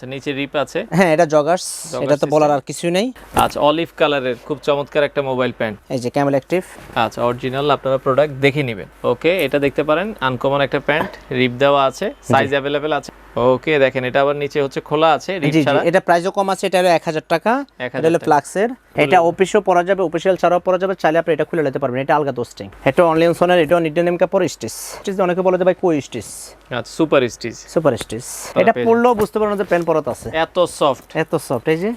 আচ্ছা নিচে রিপ আছে? হ্যাঁ এটা জগার্স এটা তো বলার আর কিছুই নেই। আচ্ছা অলিভ কালারের খুব চমৎকার একটা মোবাইল প্যান্ট এই যে ক্যামেল অ্যাক্টিভ আচ্ছা অরিজিনাল আপনারা প্রোডাক্ট দেখে নেবেন। ওকে এটা দেখতে পারেন আনকমন একটা প্যান্ট রিপ দেওয়া আছে সাইজ অ্যাভেলেবেল আছে। ওকে দেখেন এটা আবার নিচে হচ্ছে খোলা আছে এটা প্রাইসও কম আছে এটা হলো এক হাজার টাকা এটা হলো টাকা। ফ্লাক্সের। এটা অফিসও পরা যাবে অফিসিয়াল ছাড়াও পরা যাবে চাইলে আপনি এটা খুলে নিতে পারবেন এটা আলগা দোস্টিং এটা অনলাইন সোনার এটা নিডেন নেম কাপড় স্টিচ স্টিচ অনেকে বলে ভাই কই স্টিচ আচ্ছা সুপার স্টিচ সুপার স্টিচ এটা পরলেও বুঝতে পারবেন যে পেন পরত আছে। এত সফট এত সফট এই যে।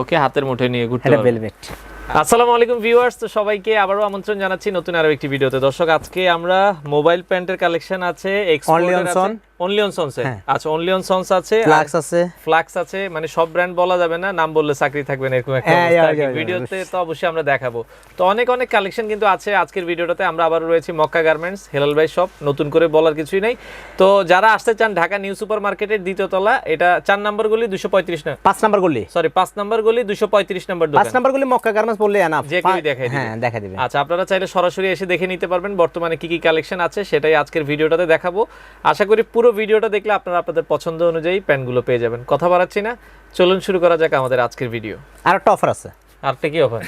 ওকে হাতের মুঠে নিয়ে ঘুরতে এটা ভেলভেট আসসালামু আলাইকুম ভিউয়ার্স তো সবাইকে আবারও আমন্ত্রণ জানাচ্ছি নতুন আরও একটি ভিডিওতে। দর্শক আজকে আমরা মোবাইল প্যান্টের কালেকশন আছে অনলি অন সনস হ্যাঁ। আচ্ছা অনলি অন সনস আছে ফ্লাক্স আছে। ফ্লাক্স আছে মানে সব ব্র্যান্ড বলা যাবে না নাম বললে চাকরি থাকবে না এরকম একটা হ্যাঁ, yeah, yeah, ভিডিওতে তো অবশ্যই আমরা দেখাবো। তো অনেক অনেক কালেকশন কিন্তু আছে আজকের ভিডিওটাতে আমরা আবার রয়েছি মক্কা গার্মেন্টস হেলাল ভাই শপ নতুন করে বলার কিছুই নাই। তো যারা আসতে চান ঢাকা নিউ সুপার মার্কেটের দ্বিতীয় তলা এটা চার নাম্বার গলি দুশো পঁয়ত্রিশ না পাঁচ নাম্বার গলি? সরি পাঁচ নাম্বার গলি দুশো পঁয়ত্রিশ নাম্বার পাঁচ নাম্বার গলি মক্কা গার্মেন্টস বললে এনাফ যে কেউই দেখাই। হ্যাঁ দেখা দিবে। আচ্ছা আপনারা চাইলে সরাসরি এসে দেখে নিতে পারবেন বর্তমানে কি কি কালেকশন আছে সেটাই আজকের ভিডিওটাতে দেখাবো। আশা করি পুরো ভিডিওটা দেখলে আপনারা আপনাদের পছন্দ অনুযায়ী প্যান্টগুলো পেয়ে যাবেন। কথা বাড়াচ্ছি না চলুন শুরু করা যাক আমাদের আজকের ভিডিও। আর একটা অফার আছে। আরেকটা কি অফার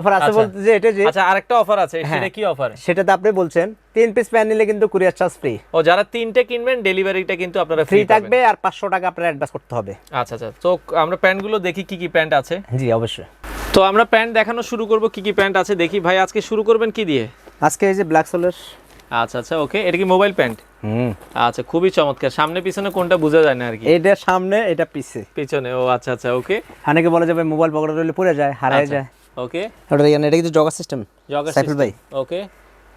অফার আছে আচ্ছা। বলতে যে এটা যে আচ্ছা আরেকটা অফার আছে হ্যাঁ। সেটা কি অফার সেটাতে আপনি বলছেন তিন পিস প্যান নিলে কিন্তু কুরিয়ার চার্জ ফ্রি ও যারা তিনটে কিনবেন ডেলিভারিটা কিন্তু আপনারা ফ্রি থাকবে আর পাঁচশো টাকা আপনার অ্যাডভান্স করতে হবে। আচ্ছা আচ্ছা। তো আমরা প্যান্টগুলো দেখি কি কি প্যান্ট আছে। জি অবশ্যই। তো আমরা প্যান্ট দেখানো শুরু করব কি কি প্যান্ট আছে দেখি। ভাই আজকে শুরু করবেন কি দিয়ে? আজকে এই যে ব্ল্যাক সোলের। আচ্ছা আচ্ছা ওকে এটা কি মোবাইল প্যান্ট? হুম। আচ্ছা খুবই চমৎকার। সামনে পিছনে কোনটা বোঝা যায় না আর কি? এটা সামনে এটা পিছে। পিছনে ও আচ্ছা আচ্ছা ওকে। অনেকে বলে যাবে মোবাইল পকেটে রইলে পড়ে যায় হারায় আচ্ছা। যায়। ওকে। ওটা দেখেন এটা কিন্তু জগা সিস্টেম জগার সাইফুল ভাই। ওকে।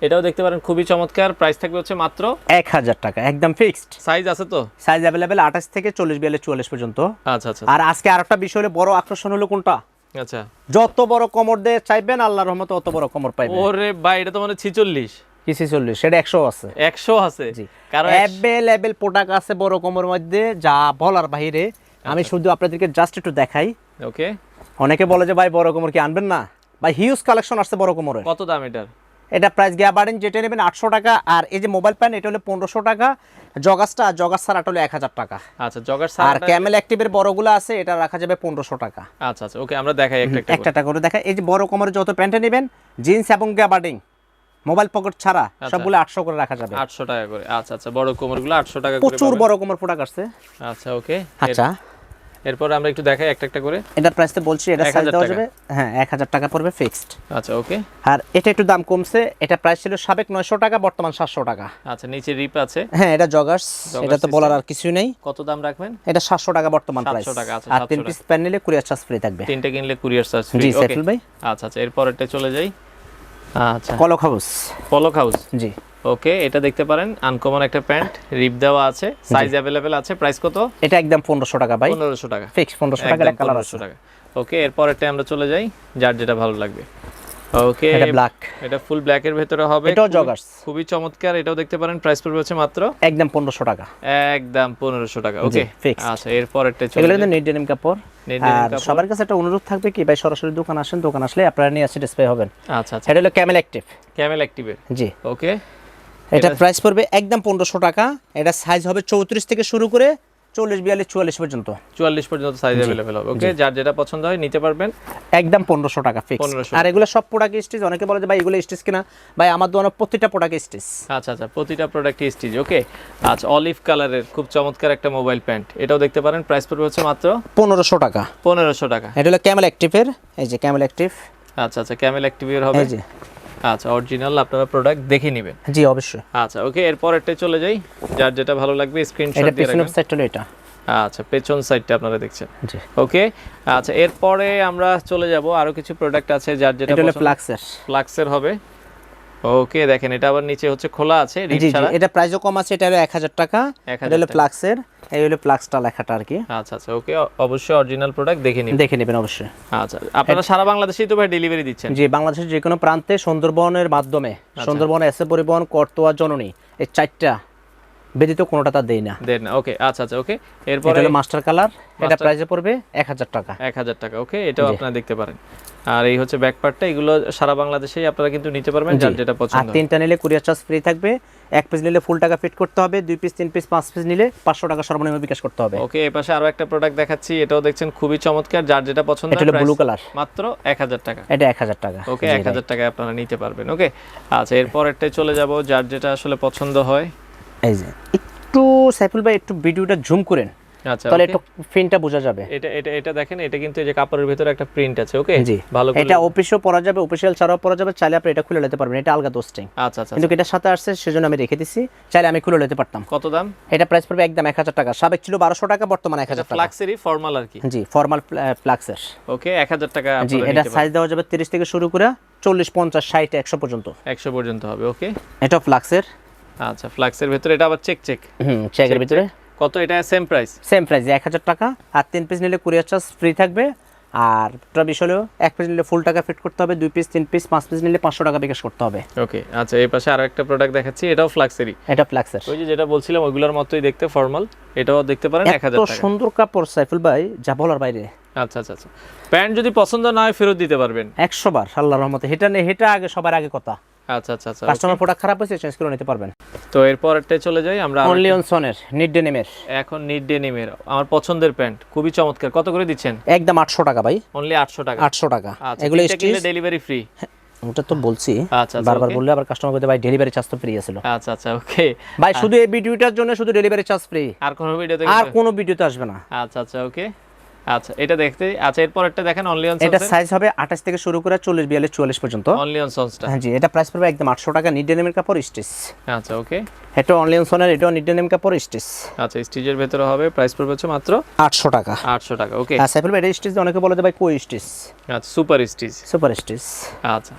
এটাও দেখতে পারেন খুবই চমৎকার। প্রাইস থাকবে হচ্ছে মাত্র এক হাজার টাকা একদম ফিক্সড। সাইজ আছে তো? সাইজ অ্যাভেলেবেল আঠাশ থেকে চল্লিশ বিয়াল্লিশ চুয়াল্লিশ পর্যন্ত। আচ্ছা আচ্ছা আর আজকে আর একটা বিষয় হলো বড় আকর্ষণ হলো কোনটা? আচ্ছা। যত বড় কমর দিয়ে চাইবেন আল্লাহর রহমতে অত বড় কমর পাইবেন। ওরে ভাই এটা তো মানে ছিচল্লিশ। কিসি চল্লিশ সেটা একশো আছে। একশো আছে? জি। কারণ অ্যাভেলেবেল প্রোডাক্ট আছে বড় কোমরের মধ্যে যা বলার বাইরে। আমি শুধু আপনাদেরকে জাস্ট একটু দেখাই। ওকে অনেকে বলে যে ভাই বড় কোমর কি আনবেন না? ভাই হিউজ কালেকশন আসছে বড় কোমরের কত দাম এটার? এটা প্রাইস গিয়া বাড়েন যেটা নেবেন আটশো টাকা আর এই যে মোবাইল প্যান এটা হলো পনেরোশো টাকা। জগাসটা আর জগাস ছাড়াটা হলো এক হাজার টাকা। আচ্ছা জগার আর ক্যামেল অ্যাক্টিভের বড়গুলো আছে এটা রাখা যাবে পনেরোশো টাকা। আচ্ছা আচ্ছা ওকে আমরা দেখাই একটা একটা টাকা করে। দেখা এই যে বড় কোমরের যত প্যান্টে নেবেন জিন্স এবং গ্যাবার্ডিং মোবাইল পকেট ছাড়া সবগুলো আটশো করে রাখা যাবে। আটশো টাকা করে আচ্ছা আচ্ছা বড় কোমরগুলো আটশো টাকা করে প্রচুর বড় কোমর প্রোডাক্ট আসছে। আচ্ছা ওকে আচ্ছা। এরপর আমরা একটু দেখাই একটা একটা করে। এটার প্রাইস তো বলছি এটা সাইজ দেওয়া যাবে। হ্যাঁ এক হাজার টাকা পড়বে ফিক্সড আচ্ছা ওকে আর এটা একটু দাম কমছে। এটা প্রাইস ছিল সাবেক নয়শো টাকা বর্তমান সাতশো টাকা। আচ্ছা নিচে রিপ আছে। হ্যাঁ এটা জগার্স এটা তো বলার আর কিছুই নেই। কত দাম রাখবেন? এটা সাতশো টাকা বর্তমান 700 প্রাইস টাকা, আচ্ছা, আর তিন পিস প্যান নিলে কুরিয়ার চার্জ ফ্রি থাকবে। তিনটে কিনলে কুরিয়ার চার্জ জি ফ্রি ভাই। আচ্ছা আচ্ছা এটা চলে যাই। আচ্ছা। কলক হাউস পলক হাউস জি। ওকে এটা দেখতে পারেন আনকমন একটা প্যান্ট রিপ দেওয়া আছে সাইজ অ্যাভেলেবেল আছে প্রাইস কত? এটা একদম পনেরোশো টাকা ভাই। পনেরোশো টাকা। ফিক্স পনেরোশো টাকা একদম কালার আছে। টাকা। ওকে এরপরেরটা আমরা চলে যাই যার যেটা ভালো লাগবে। ওকে এটা ব্ল্যাক এটা ফুল ব্ল্যাক এর ভেতরে হবে। এটাও joggers। খুবই চমৎকার এটাও দেখতে পারেন প্রাইস পড়বে হচ্ছে মাত্র একদম পনেরোশো টাকা। একদম পনেরোশো টাকা ওকে। আচ্ছা এরপরেরটা চলে এগুলো নেট ডেনিম কাপড়। আর সবার কাছে একটা অনুরোধ থাকবে কি ভাই সরাসরি দোকান আসেন দোকান আসলে আপনারা নিয়ে আসে ডিসপ্লে হবেন। আচ্ছা আচ্ছা। এটা হলো ক্যামেল অ্যাক্টিভ ক্যামেল অ্যাক্টিভের জি। ওকে এটা প্রাইস পড়বে একদম পনেরোশো টাকা। এটা সাইজ হবে চৌত্রিশ থেকে শুরু করে চল্লিশ বিয়াল্লিশ চুয়াল্লিশ পর্যন্ত। চুয়াল্লিশ পর্যন্ত সাইজ অ্যাভেলেবেল হবে ওকে যার যেটা পছন্দ হয় নিতে পারবেন। একদম পনেরোশো টাকা ফিক্স 1500 আর এগুলো সব প্রোডাক্ট স্টিচ অনেকে বলে যে ভাই এগুলো স্টিচ কিনা? ভাই আমার দোকানে প্রতিটা প্রোডাক্ট স্টিচ আচ্ছা আচ্ছা প্রতিটা প্রোডাক্ট স্টিচ ওকে আচ্ছা অলিভ কালারের খুব চমৎকার একটা মোবাইল প্যান্ট এটাও দেখতে পারেন প্রাইস পড়বে হচ্ছে মাত্র পনেরোশো টাকা। পনেরোশো টাকা। এটা হলো ক্যামেল অ্যাক্টিভের এই যে ক্যামেল অ্যাক্টিভ আচ্ছা আচ্ছা ক্যামেল অ্যাক্টিভের হবে। এই যে। আচ্ছা অরিজিনাল আপনারা প্রোডাক্ট দেখে নেবেন। জি অবশ্যই। আচ্ছা ওকে এরপর একটা চলে যাই। যার যেটা ভালো লাগবে স্ক্রিনশট এটা দিয়ে পিছনের রাখবেন। সাইড হলো এটা। আচ্ছা পেছন সাইডটা আপনারা দেখছেন। জি। ওকে আচ্ছা এরপরে আমরা চলে যাব। আরও কিছু প্রোডাক্ট আছে যার যেটা এটা হলো ফ্লাক্সের ফ্লাক্সের হবে। ওকে দেখেন এটা আবার নিচে হচ্ছে খোলা আছে এটা প্রাইসও কম আছে এটা হলো এক হাজার টাকা। এটা হলো প্লাক্সের এই হলো প্লাক্সটা লেখাটা আর কি। আচ্ছা আচ্ছা ওকে অবশ্যই অরিজিনাল প্রোডাক্ট দেখে নিন দেখে নেবেন অবশ্যই। আচ্ছা আপনারা সারা বাংলাদেশেই তো ভাই ডেলিভারি দিচ্ছেন। জি বাংলাদেশের যে কোনো প্রান্তে সুন্দরবনের মাধ্যমে আচ্ছা। সুন্দরবন এসে পরিবহন কর্তোয়া জননী এই চারটা ব্যতীত কোনোটা তার দেই না। দেন ওকে আচ্ছা আচ্ছা ওকে এটা হলো মাস্টার কালার এটা প্রাইসে পড়বে এক হাজার টাকা। এক হাজার টাকা ওকে এটাও আপনারা দেখতে পারেন। আর এই হচ্ছে ব্যাক পার্টটা এগুলো সারা বাংলাদেশেই আপনারা কিন্তু নিতে পারবেন যার যেটা পছন্দ। হয়। তিনটা নিলে কুরিয়ার চার্জ ফ্রি থাকবে। এক পিস নিলে ফুল টাকা ফিট করতে হবে দুই পিস তিন পিস পাঁচ পিস নিলে পাঁচশো টাকা সর্বনিম্ন বিকাশ করতে হবে। ওকে এই পাশে আরও একটা প্রোডাক্ট দেখাচ্ছি এটাও দেখছেন খুবই চমৎকার যার যেটা পছন্দ এটা ব্লু কালার মাত্র এক হাজার টাকা। এটা এক হাজার টাকা। ওকে এক। হাজার টাকায় আপনারা নিতে পারবেন ওকে আচ্ছা এরপর একটাই চলে যাব যার যেটা আসলে পছন্দ হয়। এই যে একটু সাইফুল ভাই একটু ভিডিওটা জুম করেন। আচ্ছা তাহলে একটু ফিনটা বোঝা যাবে। এটা এটা এটা দেখেন এটা কিন্তু এই যে কাপড়ের ভিতরে একটা প্রিন্ট আছে ওকে জি। ভালো করে এটা অফিসেও পরা যাবে অফিসিয়াল ছাড়াও পরা যাবে চাইলে আপনি এটা খুলে নিতে পারবেন এটা আলগা দোস্টিং আচ্ছা আচ্ছা কিন্তু এটার সাথে আসছে সেজন্য আমি রেখে দিছি চাইলে আমি খুলে নিতে পারতাম। কত দাম? এটা প্রাইস পড়বে একদম এক হাজার টাকা সাবেক ছিল বারোশো টাকা বর্তমানে এক এটা হাজার টাকা। ফ্লাক্সেরই ফর্মাল আর কি? জি ফর্মাল প্লাক্সের ওকে এক হাজার টাকা জি এটা সাইজ দেওয়া যাবে তিরিশ থেকে শুরু করে চল্লিশ পঞ্চাশ ষাট একশো পর্যন্ত। একশো পর্যন্ত হবে ওকে এটা ফ্লাক্সের আচ্ছা ফ্লাক্সের ভিতরে এটা আবার চেক চেক হুম চেকের ভিতরে। কত এটা? সেম প্রাইস সেম প্রাইস এক হাজার টাকা। আর তিন পিস নিলে কুরিয়ার চার্জ ফ্রি থাকবে। আর ওটা বিষয় হলো এক পিস নিলে ফুল টাকা ফিট করতে হবে। দুই পিস তিন পিস পাঁচ পিস নিলে পাঁচশো টাকা বিকাশ করতে হবে। ওকে আচ্ছা এই পাশে আরও একটা প্রোডাক্ট দেখাচ্ছি। এটাও ফ্লাক্সেরই। এটা ফ্লাক্সের। ওই যে যেটা বলছিলাম ওইগুলোর মতোই দেখতে ফর্মাল এটাও দেখতে পারেন এক এত হাজার সুন্দর কাপড় সাইফুল ভাই যা বলার বাইরে। আচ্ছা আচ্ছা আচ্ছা। প্যান্ট যদি পছন্দ না হয় ফেরত দিতে পারবেন। একশো বার আল্লাহ রহমতে। এটা নেই এটা আগে সবার আগে কথা। আচ্ছা আচ্ছা আচ্ছা কাস্টমার প্রোডাক্ট খারাপ হয়েছে চেঞ্জ করে নিতে পারবেন। তো চলে যাই আমরা অনলি অন সনের নিড ডেনিমের এখন নিড ডেনিমের আমার পছন্দের প্যান্ট খুবই চমৎকার। কত করে দিচ্ছেন? একদম আটশো টাকা ভাই। অনলি আটশো টাকা। আটশো টাকা। আচ্ছা এগুলো স্টিচ ডেলিভারি ফ্রি ওটা তো বলছি। আচ্ছা আচ্ছা বারবার বললে আবার কাস্টমার করতে ভাই ডেলিভারি চার্জ তো ফ্রি আছিল আচ্ছা আচ্ছা ওকে ভাই শুধু এই ভিডিওটার জন্য শুধু ডেলিভারি চার্জ ফ্রি আর কোনো ভিডিওতে আর কোনো ভিডিওতে আসবে না। আচ্ছা আচ্ছা ওকে আচ্ছা এটা দেখতে আচ্ছা এরপর একটা দেখেন অনলি অন এটা সাইজ হবে আঠাশ থেকে শুরু করে চল্লিশ বিয়াল্লিশ চুয়াল্লিশ পর্যন্ত। অনলি অন সন্সটা হ্যাঁ জি এটা প্রাইস পড়বে একদম আটশো টাকা নিড ডেনিমের কাপড় স্টিচ আচ্ছা ওকে এটা অনলি অন সনের এটাও নিড ডেনিম কাপড় স্টিচ আচ্ছা স্টিচের ভেতরে হবে প্রাইস পড়বে হচ্ছে মাত্র আটশো টাকা। আটশো টাকা ওকে হ্যাঁ সাইফুল এটা স্টিচ অনেকে বলে যে ভাই কই স্টিচ আচ্ছা সুপার স্টিচ সুপার স্টিচ আচ্ছা।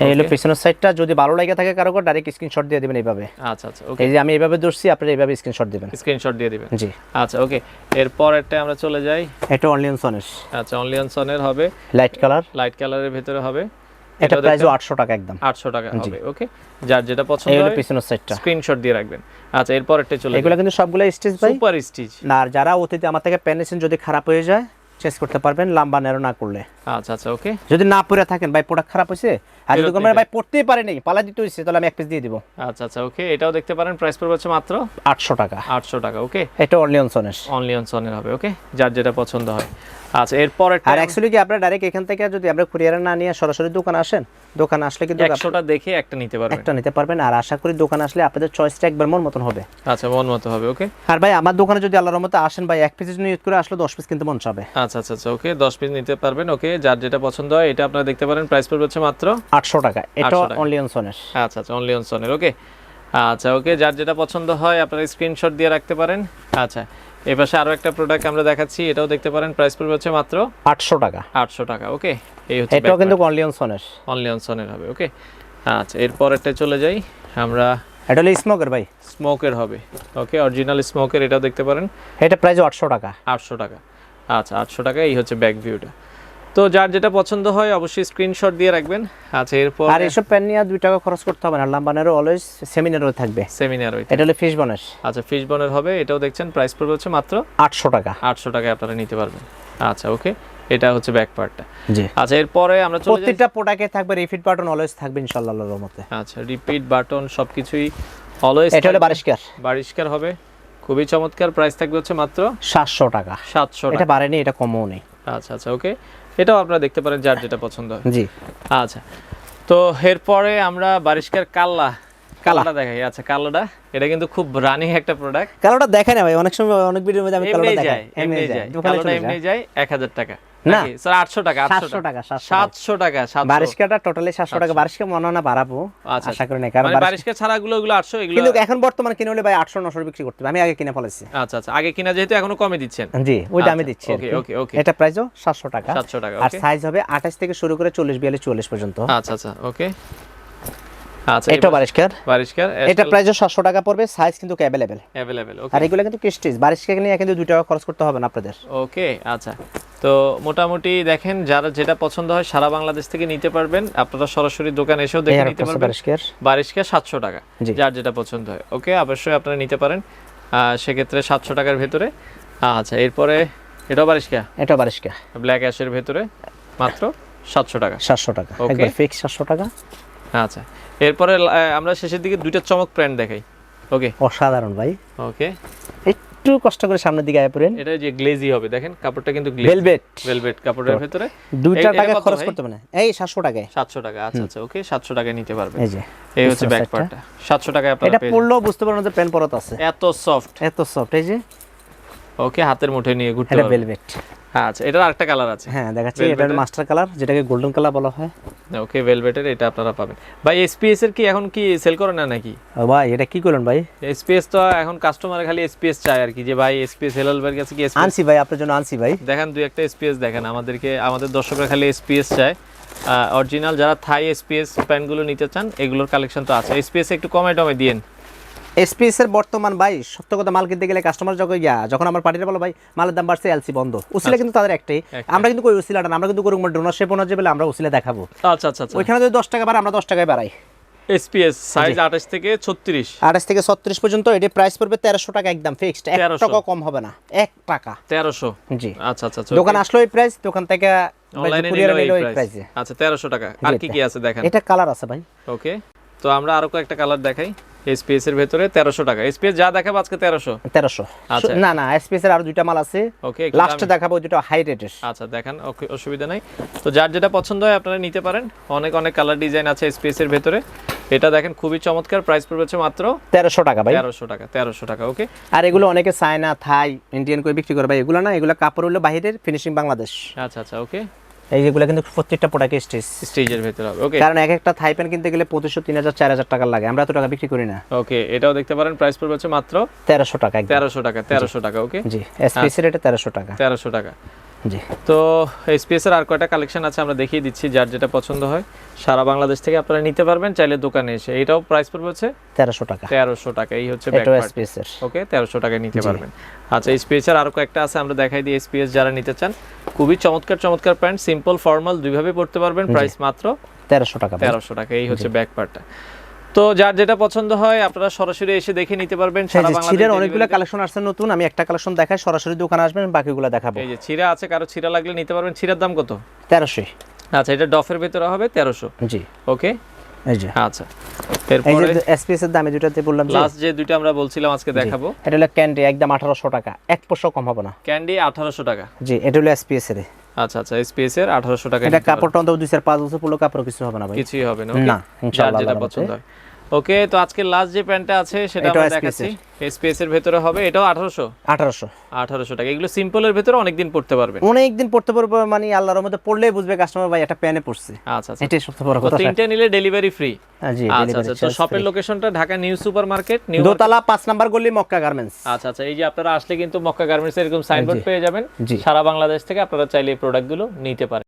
এই হলো. পিছনের সাইডটা যদি ভালো লাগে থাকে কারও ডাইরেক্ট স্ক্রিনশট দিয়ে দিবেন এইভাবে। আচ্ছা আচ্ছা ওকে এই যে আমি এইভাবে ধরছি আপনি এইভাবে স্ক্রিনশট দিবেন। স্ক্রিনশট দিয়ে দিবেন। জি। আচ্ছা ওকে এরপর একটা আমরা চলে যাই। এটা অনলি অন সনের আচ্ছা অনলি অন সনের হবে। লাইট কালার লাইট কালারের ভেতরে হবে। এটা দেখতে- আটশো টাকা একদম। আটশো টাকা হবে ওকে যার যেটা পছন্দ এই হলো হয় পিছনের সাইডটা স্ক্রিনশট দিয়ে রাখবেন। আচ্ছা এরপর একটা চলে এগুলো কিন্তু সবগুলো স্টিচ ভাই। সুপার স্টিচ না আর যারা অতীতে আমার থেকে প্যান যদি খারাপ হয়ে যায় চেঞ্জ করতে পারবেন লাম্বা নেরো না করলে। আচ্ছা আচ্ছা ওকে। যদি না পরে থাকেন ভাই প্রোডাক্ট খারাপ হয়েছে? আর যদি কোনো ভাই পড়তেই পারেনি পালা দিতে হয়েছে তাহলে আমি এক পিস দিয়ে দিব। আচ্ছা আচ্ছা ওকে এটাও দেখতে পারেন প্রাইস পড়বে হচ্ছে মাত্র আটশো টাকা। আটশো টাকা ওকে। এটা অনলি অন সনের অনলি অন সনের হবে ওকে যার যেটা পছন্দ হয়। আচ্ছা এরপর আর অ্যাকচুয়ালি কি আপনারা ডাইরেক্ট এখান থেকে যদি আমরা কুরিয়ারে না নিয়ে সরাসরি দোকানে আসেন দোকানে আসলে কিন্তু একশোটা দেখে একটা নিতে পারবেন। একটা নিতে পারবেন আর আশা করি দোকানে আসলে আপনাদের চয়েসটা একবার মন মতন হবে। আচ্ছা মন মতো হবে ওকে আর ভাই আমার দোকানে যদি আল্লাহর মতো আসেন ভাই এক পিস নিয়ে করে আসলে দশ পিস কিনতে মন চাবে। আচ্ছা আচ্ছা আচ্ছা ওকে দশ পিস নিতে পারবেন ওকে যার যেটা পছন্দ হয় এটা আপনারা দেখতে পারেন প্রাইস পড়বে হচ্ছে মাত্র আটশো টাকা। এটা 800 অনলি অন সনের আচ্ছা আচ্ছা অনলি অন সনের ওকে আচ্ছা ওকে যার যেটা পছন্দ হয় আপনারা স্ক্রিনশট দিয়ে রাখতে পারেন। আচ্ছা এই পাশে আরও একটা প্রোডাক্ট আমরা দেখাচ্ছি এটাও দেখতে পারেন প্রাইস পড়বে হচ্ছে মাত্র আটশো টাকা। আটশো টাকা ওকে এই হচ্ছে এটাও কিন্তু অনলিয়ন সনের অনলি সনের হবে ওকে আচ্ছা এরপর একটা চলে যাই আমরা এটা হলো স্মোকের ভাই। স্মোকের হবে ওকে অরিজিনাল স্মোকের এটাও দেখতে পারেন। এটা প্রাইস আটশো টাকা। আটশো টাকা। আচ্ছা আটশো টাকা এই হচ্ছে ব্যাক ভিউটা তো যার যেটা পছন্দ হয় অবশ্যই স্ক্রিনশট দিয়ে রাখবেন। আচ্ছা এরপর আর এইসব প্যান নিয়ে দুই টাকা খরচ করতে হবে না। লাম্বানেরও অলওয়েজ সেমিনারও থাকবে। সেমিনার ওইটা এটা হলো ফিশ বনের আচ্ছা ফিশ বনের হবে। এটাও দেখছেন প্রাইস পড়বে হচ্ছে মাত্র আটশো টাকা। আটশো টাকায় আপনারা নিতে পারবেন। আচ্ছা ওকে এটা হচ্ছে ব্যাক পার্টটা জি। আচ্ছা এরপরে আমরা চলে প্রত্যেকটা প্রোডাক্টে থাকবে রিফিট বাটন অলওয়েজ থাকবে ইনশাআল্লাহ আল্লাহর রহমতে। আচ্ছা রিপিট বাটন সবকিছুই অলওয়েজ এটা হলো বারিশকার। বারিশকার হবে। খুবই চমৎকার। প্রাইস থাকবে হচ্ছে মাত্র সাতশো টাকা। সাতশো এটা টাকা। বাড়েনি এটা কমও নেই। আচ্ছা আচ্ছা ওকে এটাও আপনারা দেখতে পারেন যার যেটা পছন্দ হয়। জি। আচ্ছা তো এরপরে আমরা বারিশকার কাল্লা কালা। দেখাই। আচ্ছা কালোটা? এটা কিন্তু খুব রানিং একটা প্রোডাক্ট কালোটা দেখে না ভাই অনেক সময় অনেক ভিডিওর মধ্যে আমি কালোটা দেখাই। এমনি যায়। কালোটা এমনি যায়। যায় এক হাজার টাকা। না। স্যার আটশো টাকা 700 টাকা, 700 টাকা। সাতশো বারিশকাটা টোটালি সাতশো টাকা। বারিশকা মনে না বাড়াবো আশা করি না কারণ ছাড়া গুলো এগুলো কিন্তু এখন বর্তমানে কিনে হলে ভাই আটশো নশো বিক্রি করতে হবে। আমি আগে কিনে ফেলেছি। আচ্ছা আচ্ছা। আগে কিনা যেহেতু এখনও কমে দিচ্ছেন। জি ওইটা আমি আচ্ছা, দিচ্ছি. এটা প্রাইসও সাতশো টাকা। 700 টাকা, আর সাইজ হবে আঠাশ থেকে শুরু করে চল্লিশ বিয়াল্লিশ চুয়াল্লিশ পর্যন্ত। আচ্ছা আচ্ছা ওকে আচ্ছা এটা বারিশকার বারিশকার এটা প্রাইসও সাতশো টাকা পড়বে সাইজ কিন্তু অ্যাভেলেবেল অ্যাভেলেবেল আর এগুলো কিন্তু কিস্টিজ বারিশকা নিয়ে কিন্তু দুই টাকা খরচ করতে হবে না আপনাদের। ওকে আচ্ছা। তো মোটামুটি দেখেন যারা যেটা পছন্দ হয় সারা বাংলাদেশ থেকে নিতে পারবেন আপনারা সরাসরি দোকানে এসেও দেখে নিতে পারবেন। বারিশকের বারিশকে সাতশো টাকা যার যেটা পছন্দ হয়। ওকে অবশ্যই আপনারা নিতে পারেন। সেক্ষেত্রে সাতশো টাকার ভেতরে। আচ্ছা এরপরে এটাও বারিশকা এটা বারিশকা ব্ল্যাক অ্যাশের ভেতরে মাত্র সাতশো টাকা। সাতশো টাকা. একবার ফিক্স সাতশো টাকা। আচ্ছা। এরপরে আমরা শেষের দিকে দুইটা চমক প্যান্ট দেখাই। ওকে অসাধারণ ভাই। ওকে একটু কষ্ট করে সামনের দিকে আয় পড়েন। এটা যে গ্লেজি হবে দেখেন কাপড়টা কিন্তু ভেলভেট ভেলভেট কাপড়ের ভেতরে। দুইটা টাকা খরচ করতে হবে না। এই সাতশো টাকায়। সাতশো টাকা আচ্ছা আচ্ছা ওকে সাতশো টাকায় নিতে পারবেন। এই যে এই হচ্ছে ব্যাক পার্টটা সাতশো টাকায় আপনারা এটা পড়লেও বুঝতে পারবেন যে প্যান্ট পরত আছে। এত সফট এত সফট এই যে। ওকে হাতের মুঠে নিয়ে ঘুরতে এটা ভেলভেট আচ্ছা এটার আরেকটা কালার আছে। হ্যাঁ দেখাচ্ছি Velvet এটা মাস্টার কালার যেটাকে গোল্ডেন কালার বলা হয়। ওকে ভেলভেটের এটা আপনারা পাবেন। ভাই এসপিএস এর কি এখন কি সেল করে না নাকি? ভাই এটা কি করলেন ভাই? এসপিএস তো এখন কাস্টমার খালি এসপিএস চায় আর কি যে ভাই এসপিএস হেলাল ভাইয়ের কাছে কি আনছি ভাই আপনার জন্য আনছি ভাই। দেখেন দুই একটা এসপিএস দেখেন আমাদেরকে আমাদের দর্শকরা খালি এসপিএস চায়। অরিজিনাল যারা থাই এসপিএস প্যান্টগুলো নিতে চান এগুলোর কালেকশন তো আছে। এসপিএস একটু কমে টমে দিয়েন। এসপিএস এর বর্তমান ভাই সত্য কথা মাল কিনতে গেলে কাস্টমার যখন ইয়া যখন আমার পার্টিটা বলো ভাই মালের দাম বাড়ছে এলসি বন্ধ। উসিলা কিন্তু তাদের একটাই। আমরা কিন্তু কই উসিলাটা আমরা কিন্তু করুম ডোনার শেপ ওনার যে বলে আমরা উসিলা দেখাবো। আচ্ছা আচ্ছা আচ্ছা। ওইখানে যদি দশ টাকা বাড়ে আমরা দশ টাকায় বাড়াই। এসপিএস সাইজ আঠাশ থেকে ছত্রিশ। আঠাশ থেকে ছত্রিশ পর্যন্ত এটি প্রাইস পড়বে তেরোশো টাকা একদম ফিক্সড এক 1300 টাকা কম হবে না এক টাকা। তেরোশো। জি। আচ্ছা আচ্ছা আচ্ছা দোকান আসলো এই প্রাইস দোকান থেকে অনলাইনে নিলেও এই প্রাইস আচ্ছা তেরোশো টাকা। আর কি কি আছে দেখেন? এটা কালার আছে ভাই। ওকে তো আমরা আরও কয়েকটা কালার দেখাই। এসপিএস এর ভেতরে তেরোশো টাকা। এসপিএস যা দেখাবো আজকে তেরোশো? তেরোশো। আচ্ছা। না না এসপিএস এর আরও দুইটা মাল আছে। ওকে লাস্টে দেখাবো যেটা হাই রেটের আচ্ছা দেখেন অসুবিধা নাই। তো যার যেটা পছন্দ হয় আপনারা নিতে পারেন। অনেক অনেক কালার ডিজাইন আছে এসপিএস এর ভেতরে। এটা দেখেন খুবই চমৎকার। প্রাইস পড়বে হচ্ছে মাত্র তেরোশো টাকা ভাই। তেরোশো টাকা তেরোশো টাকা ওকে আর এগুলো অনেকে চায়না থাই ইন্ডিয়ান করে বিক্রি করে ভাই এগুলো না এগুলো কাপড় হলো বাইরের ফিনিশিং বাংলাদেশ। আচ্ছা আচ্ছা ওকে এই যেগুলো কিন্তু প্রত্যেকটা প্রোডাক্ট স্টেজ স্টেজের ভেতরে হবে ওকে কারণ এক একটা থাই প্যান কিনতে গেলে পঁচিশশো তিন হাজার চার হাজার টাকা লাগে। আমরা এত টাকা বিক্রি করি না। ওকে এটাও দেখতে পারেন প্রাইস পড়বে হচ্ছে মাত্র তেরোশো টাকা। তেরোশো টাকা তেরোশো টাকা ওকে জি এসপিএস এর এটা তেরোশো টাকা। তেরোশো টাকা। জি। তো এসপিএস এর আর কয়টা কালেকশন আছে আমরা দেখিয়ে দিচ্ছি যার যেটা পছন্দ হয়। সারা বাংলাদেশ থেকে আপনারা নিতে পারবেন চাইলে দোকানে এসে। এটাও প্রাইস পড়বে হচ্ছে তেরোশো টাকা। তেরোশো টাকা এই হচ্ছে এটাও ব্যাক এসপিএস এর। ওকে তেরোশো টাকায় নিতে পারবেন। আচ্ছা এসপিএস এর আরও কয়েকটা আছে আমরা দেখাই দিই এসপিএস যারা নিতে চান। খুবই চমৎকার চমৎকার প্যান্ট সিম্পল ফর্মাল দুইভাবে পড়তে পারবেন প্রাইস মাত্র তেরোশো টাকা। তেরোশো টাকা এই হচ্ছে ব্যাক পার্টটা তো যার যেটা পছন্দ হয় আপনারা সরাসরি এসে দেখে নিতে পারবেন সারা বাংলাদেশ ছিঁড়ের অনেকগুলো কালেকশন আসছে নতুন আমি একটা কালেকশন দেখাই সরাসরি দোকানে আসবেন বাকিগুলো দেখাবো। এই যে ছিঁড়া আছে কারও ছিঁড়া লাগলে নিতে পারবেন। ছিঁড়ার দাম কত? তেরোশোই আচ্ছা এটা ডফের ভিতরে হবে তেরোশো। জি। ওকে? এই যে। আচ্ছা। এরপরে? এসপিএস এর দামে দুটাতে বললাম যে লাস্ট যে দুইটা আমরা বলছিলাম আজকে দেখাবো। এটা হলো ক্যান্ডি একদম আঠারোশো টাকা। এক পয়সা কম হবে না। ক্যান্ডি আঠারোশো টাকা। জি এটা হলো এসপিএস এর। আচ্ছা আচ্ছা এসপিএস এর আঠারোশো টাকা এটা কাপড়টা অন্তত দুই চার পাঁচ বছর পুরো কাপড় কিছু হবে না ভাই। কিছুই হবে না যেটা পছন্দ হয়। ওকে তো আজকে লাস্ট যে প্যান্টটা আছে সেটা আমরা দেখাচ্ছি। এসপিএস এর ভেতরে হবে এটাও আঠারোশো? আঠারোশো। আঠারোশো টাকা। এগুলো সিম্পলের ভেতরে অনেকদিন পড়তে পারবেন অনেক দিন পড়তে পারব মানে আল্লাহর মধ্যে পড়লেই বুঝবে কাস্টমার ভাই একটা প্যানে পড়ছে আচ্ছা আচ্ছা এটাই সবচেয়ে বড় কথা। তিনটে নিলে ডেলিভারি ফ্রি হ্যাঁ, জি আচ্ছা আচ্ছা। তো শপের। লোকেশনটা Dhaka new super market new দোতলা পাঁচ নাম্বার গলি মক্কা গার্মেন্টস আচ্ছা আচ্ছা। এই যে আপনারা আসলে কিন্তু মক্কা গার্মেন্টস এরকম সাইনবোর্ড পেয়ে যাবেন। সারা বাংলাদেশ থেকে আপনারা চাইলে এই প্রোডাক্টগুলো নিতে পারেন।